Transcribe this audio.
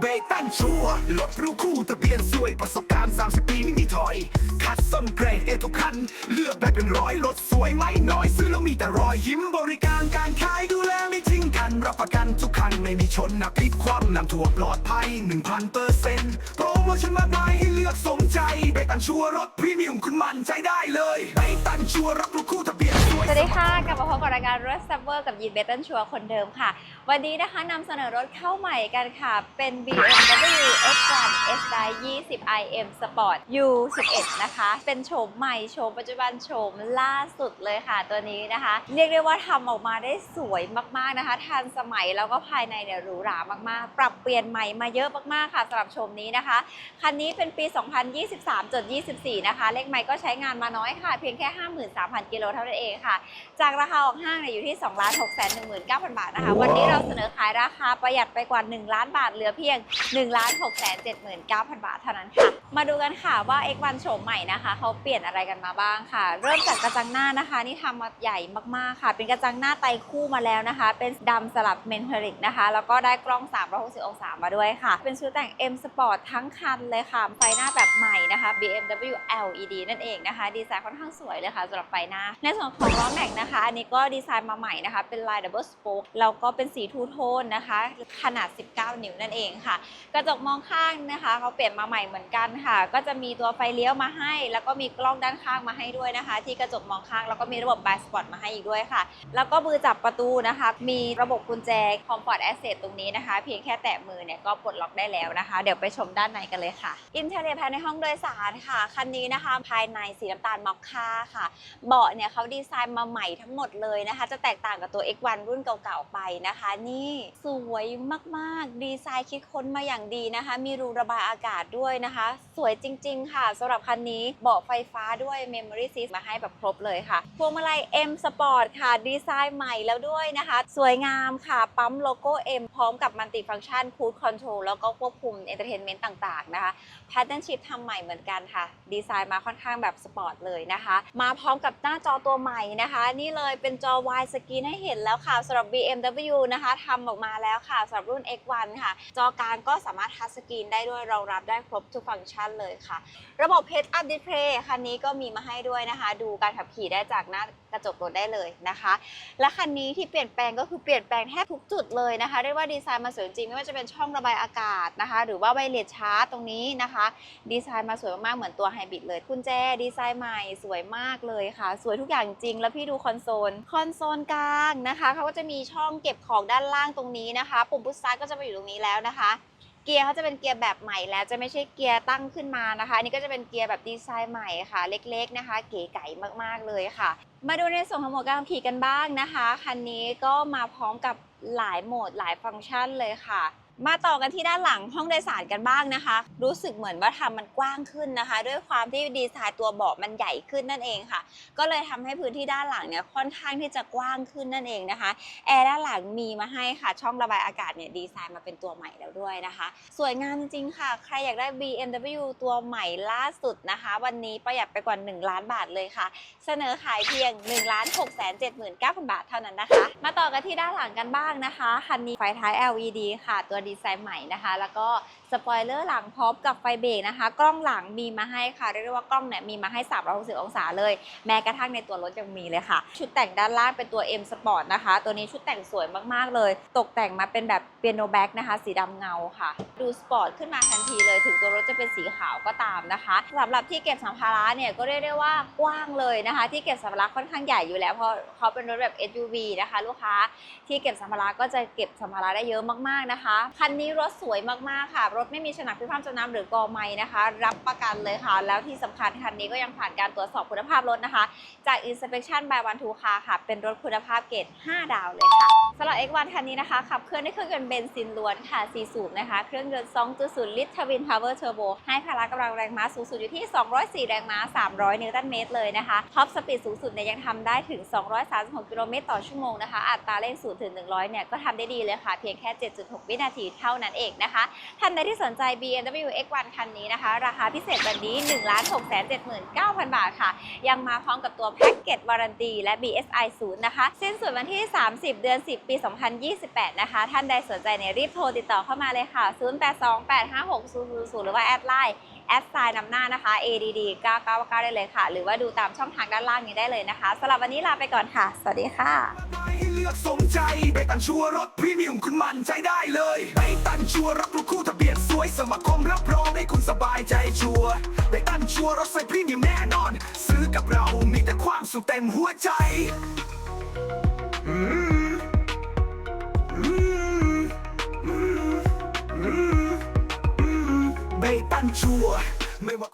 เบรกตั้งชัวร์รถรู้คู่ทะเบียนสวยประสบการณ์ 30 ปีไม่มีถอย คัดส้นเกรดเอทุกคัน เลือกได้เป็นร้อยรถสวยไม่น้อย ซื้อแล้วมีแต่รอยยิ้มบริการการขายดูแลไม่ทิ้งกัน รับประกันทุกคันไม่มีชนนะพลิกคว่ำนำถั่วปลอดภัย 1,000เปอร์เซ็นต์โปรโมชั่นมากมายให้เลือกสมใจเบรกตั้งชัวรถพรีเมียมคุณมั่นใจได้เลยเบรกตั้งชัวรับรูคู่ทะเบียน สวัสดีค่ะ กลับมาพบกับรายการรถซับเวอร์กับยีนเบตันชัวคนเดิมค่ะ วันนี้นะคะนำเสนอรถเข้าใหม่กันค่ะ เป็น BMW 20 IM Sport U11 นะคะ เป็นโฉมใหม่โฉมปัจจุบันโฉมล่าสุดเลยค่ะตัวนี้นะคะ เรียกได้ว่าทำออกมาได้สวยมากๆนะคะ ทันสมัยแล้วก็ภายในเนี่ยหรูหรามากๆ ปรับเปลี่ยนใหม่มาเยอะมากๆค่ะสำหรับโฉมนี้นะคะ คันนี้เป็นปี 2023.24 นะคะ เลขไมค์ก็ใช้งานมาน้อยค่ะ เพียงแค่ 53,000 กิโลเท่านั้นเองค่ะ จากราคาออกห้างเนี่ยอยู่ที่ 2 6 1 9 0 0 0 บาทนะคะ วันนี้เราเสนอขายราคาประหยัดไปกว่า 1 ล้านบาทเหลือเพียง 1 6 7 9 0 0 0บาทเท่านั้นค่ะ มาดูกันค่ะว่า X1 โฉมใหม่นะคะเขาเปลี่ยนอะไรกันมาบ้างค่ะ เริ่มจากกระจังหน้านะคะนี่ทำมาใหญ่มากๆค่ะ เป็นกระจังหน้าไตคู่มาแล้วนะคะ เป็นดำสลับเมนเทริกนะคะ แล้วก็ได้กล้อง 360 องศามาด้วยค่ะ เป็นชุดแต่ง M Sport ทั้งคันเลยค่ะ ไฟหน้าแบบใหม่นะคะ BMW LED นั่นเองนะคะ ดีไซน์ค่อนข้างสวยเลยค่ะสำหรับไฟหน้า ในส่วนของล้อแม็กนะคะ อันนี้ก็ดีไซน์มาใหม่นะคะ เป็นลาย Double Spoke แล้วก็เป็นสีทูโทนนะคะ ขนาด 19 นิ้วนั่นเองค่ะ กระจกมองข้างนะคะเขาเปลี่ยนมาใหม่เหมือนกันค่ะ ก็จะมีตัวไฟเลี้ยวมาให้ แล้วก็มีกล้องด้านข้างมาให้ด้วยนะคะ ที่กระจกมองข้างแล้วก็มีระบบ b ายสปอตมาให้อีกด้วยค่ะ แล้วก็มือจับประตูนะคะ มีระบบกุญแจ Comfort Access ตรงนี้นะคะ เพียงแค่แตะมือเนี่ยก็ปลดล็อกได้แล้วนะคะ เดี๋ยวไปชมด้านในกันเลยค่ะอินเทอร์เน็ตภายในห้องโดยสารค่ะคันนี้นะคะ ภายในสีน้ำตาลมอคค่าค่ะ เบาะเนี่ยเขาดีไซน์มาใหม่ทั้งหมดเลยนะคะ จะแตกต่างกับตัว X1 รุ่นเก่าๆไปนะคะ นี่สวยมากๆ ดีไซน์คิดค้นมาอย่างดีนะคะ มีรูระบายอากาศด้วยนะคะ สวยจริง ๆ ค่ะสำหรับคันนี้เบาะไฟฟ้าด้วย Memory Seat มาให้แบบครบเลยค่ะพวงมาลัย M Sport ค่ะ ดีไซน์ใหม่แล้วด้วยนะคะ สวยงามค่ะ ปั๊มโลโก้ M พร้อมกับมัลติฟัง c t ชัน Cruise Control แล้วก็ควบคุม Entertainment ต่าง ๆ นะคะ Pattern Shift ทำใหม่เหมือนกันค่ะ ดีไซน์มาค่อนข้างแบบสปอร์ตเลยนะคะ มาพร้อมกับหน้าจอตัวใหม่นะคะ นี่เลยเป็นจอ wide screen ให้เห็นแล้วค่ะสำหรับ BMW นะคะทำออกมาแล้วค่ะสำหรับรุ่น X1 ค่ะ จอกลางก็สามารถทัชสกรีนได้ด้วยรองรับได้ครบทุกฟังก์ชันเลยค่ะ ระบบ Head Up Display คันนี้ก็มีมาให้ด้วยนะคะ ดูการขับขี่ได้จากหน้ากระจกรถได้เลยนะคะ และคันนี้ที่เปลี่ยนแปลงก็คือเปลี่ยนแปลงแทบทุกจุดเลยนะคะเรียกว่าดีไซน์มาสวยจริงไม่ว่าจะเป็นช่องระบายอากาศนะคะ หรือว่าไวเลสชาร์จตรงนี้นะคะ ดีไซน์มาสวยมากๆเหมือนตัวไฮบริดเลยกุญแจดีไซน์ใหม่สวยมากเลยค่ะ สวยทุกอย่างจริง แล้วพี่ดูคอนโซลคอนโซลกลางนะคะเขาก็จะมีช่องเก็บของด้านล่างตรงนี้นะคะ ปุ่มพุชสตาร์ก็จะมาอยู่ตรงนี้แล้วนะคะ เกียร์เขาจะเป็นเกียร์แบบใหม่แล้วจะไม่ใช่เกียร์ตั้งขึ้นมานะคะ อันนี่ก็จะเป็นเกียร์แบบดีไซน์ใหม่ค่ะ เล็กๆนะคะ เก๋ไก๋มากๆเลยค่ะ มาดูในส่วนของโหมดการขับขี่กันบ้างนะคะคันนี้ก็มาพร้อมกับหลายโหมดหลายฟังก์ชันเลยค่ะ มาต่อกันที่ด้านหลังห้องโดยสารกันบ้างนะคะ รู้สึกเหมือนว่าทำมันกว้างขึ้นนะคะ ด้วยความที่ดีไซน์ตัวเบาะมันใหญ่ขึ้นนั่นเองค่ะ ก็เลยทำให้พื้นที่ด้านหลังเนี่ยค่อนข้างที่จะกว้างขึ้นนั่นเองนะคะแอร์ด้านหลังมีมาให้ค่ะ ช่องระบายอากาศเนี่ยดีไซน์มาเป็นตัวใหม่แล้วด้วยนะคะ สวยงามจริงๆค่ะ ใครอยากได้ BMW ตัวใหม่ล่าสุดนะคะ วันนี้ประหยัดไปกว่า 1 ล้านบาทเลยค่ะ เสนอขายเพียง1 6 7 9 0 0 0 บาทเท่านั้นนะคะ มาต่อกันที่ด้านหลังกันบ้างนะคะคันนี้ไฟท้าย LED ค่ะตัวดีไซน์ใหม่นะคะ แล้วก็สปอยเลอร์หลังพร้อมกับไฟเบรกนะคะ กล้องหลังมีมาให้ค่ะ เรียกได้ว่ากล้องเนี่ยมีมาให้ 360 องศาเลย แม้กระทั่งในตัวรถยังมีเลยค่ะ ชุดแต่งด้านล่างเป็นตัว M Sport นะคะ ตัวนี้ชุดแต่งสวยมากๆเลย ตกแต่งมาเป็นแบบเปียโนแบ็กนะคะ สีดำเงาค่ะ ดูสปอร์ตขึ้นมาทันทีเลย ถึงตัวรถจะเป็นสีขาวก็ตามนะคะสำหรับที่เก็บสัมภาระเนี่ยก็เรียกได้ว่ากว้างเลยนะคะ ที่เก็บสัมภาระค่อนข้างใหญ่อยู่แล้วเพราะเขาเป็นรถแบบ SUV นะคะ ลูกค้าที่เก็บสัมภาระก็จะเก็บสัมภาระได้เยอะมากๆนะคะคันนี้รถสวยมากๆค่ะ รถไม่มีฉนักพิพามจำนำหรือกอไม้นะคะ รับประกันเลยค่ะ แล้วที่สำคัญคันนี้ก็ยังผ่านการตรวจสอบคุณภาพรถนะคะ จาก Inspection by One Two Car ค่ะ เป็นรถคุณภาพเกรด5 ดาวเลยค่ะสำหรับ X1 คันนี้นะคะขับเคลื่อนด้วยเครื่องยนต์เบนซินล้วนค่ะ 4 สูบนะคะ เครื่องยนต์ 2.0 ลิตรทวินพาวเวอร์เทอร์โบให้พละกำลังแรงม้าสูงสุดอยู่ที่ 204 แรงม้า 300 นิวตันเมตรเลยนะคะท็อปสปีดสูงสุดเนี่ยยังทำได้ถึง 236 กิโลเมตรต่อชั่วโมงนะคะอัตราเร่ง0ถึง100เนี่ยก็ทำได้ดีเลยค่ะเพียงแค่ 7.6 วินาทีเท่านั้นเองนะคะท่านใดที่สนใจ BMW X1 คันนี้นะคะ ราคาพิเศษวันนี้ 1 6 7 9 0 0 0 บาทค่ะ ยังมาพร้อมกับตัวแพ็กเกจวารันตีและ BSI 0นะคะ สิ้นสุดวันที่ 30 เดือน 10 ปี 2028 นะคะ ท่านใดสนใจเนี่ยรีบโทรติดต่อเข้ามาเลยค่ะ 0828560000 หรือว่าแอดไลน์แอดไซน์นำหน้านะคะ ADD 999 ได้เลยค่ะ หรือว่าดูตามช่องทางด้านล่างนี้ได้เลยนะคะสำหรับวันนี้ลาไปก่อนค่ะ สวัสดีค่ะ ลือกสมใจไปตันชัวร์รถพรีเมียมคุณมั่นใจได้เลยไปตันชัวร์รถรูคู่ทะเบียนสวยสมัครคมรับรองให้คุณสบายใจชัวร์ไปตันชัวร์รถใส่พรีเมียมแน่นอน ซื้อกับเรามีแต่ความสุขเต็มหัวใจเบตันชัวร์ไม่ว่า